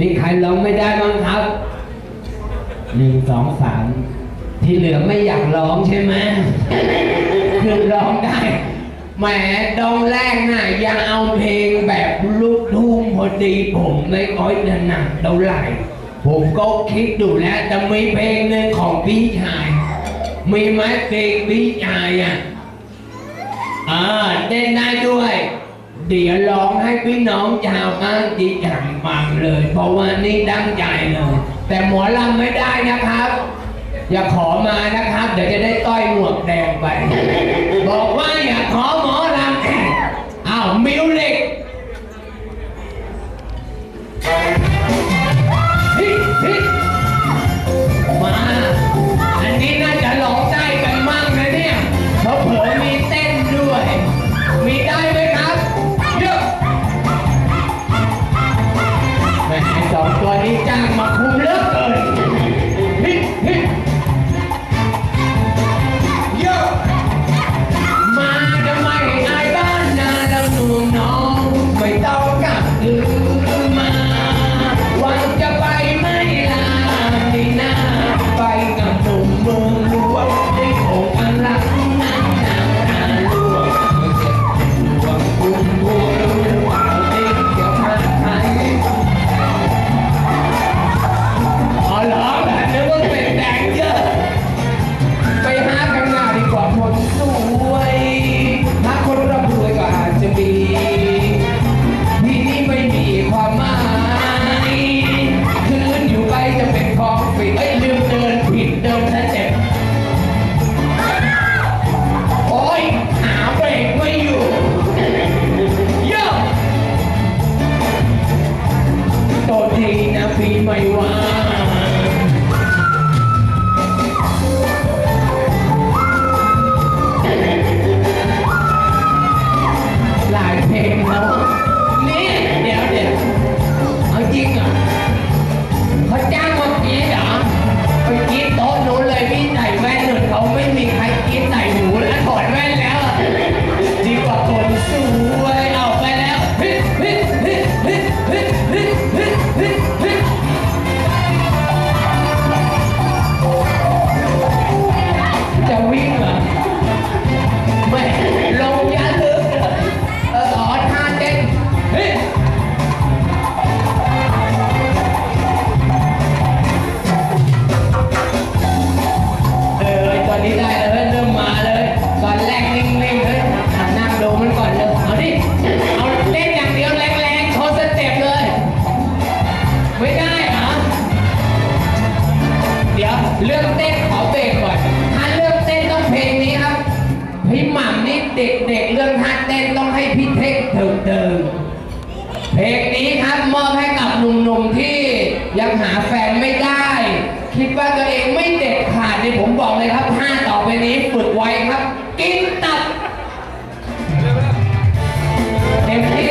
มีใครร้องไม่ได้บ้างครับหนึ่งสองสามที่เหลือไม่อยากร้องใช่ไหมคือร้องได้แหมดองแรกน่ะยังเอาเพลงแบบลูกทุ่งพอดีผมไม่ค่อยถนัดเท่าไหร่ผมก็คิดดูแล้วจะมีเพลงหนึ่งของพี่ชาย มีไหมเพลงพี่ชายอะอ่าเต้นได้ด้วย เดี๋ยวร้องให้พี่น้องชาวบ้านที่จังฟังเลย เพราะว่านี่ตั้งใจเลยแต่หมอลำไม่ได้นะครับ อย่าขอมานะครับ เดี๋ยวจะได้ต้อยหมวกแดงไป บอกว่าอย่าขอหมอลำอ้าวมิวเล็ก จ้างมาคุมเรื่ ไวครับ กินตับเต็มที่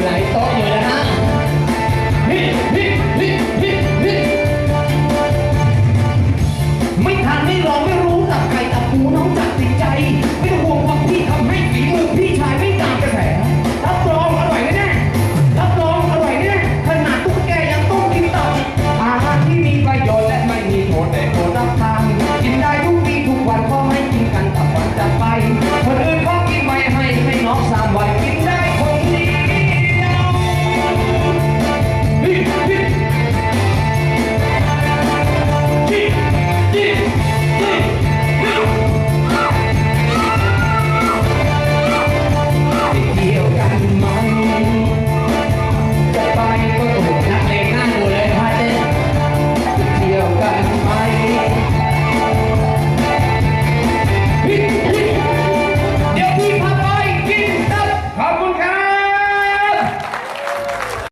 life.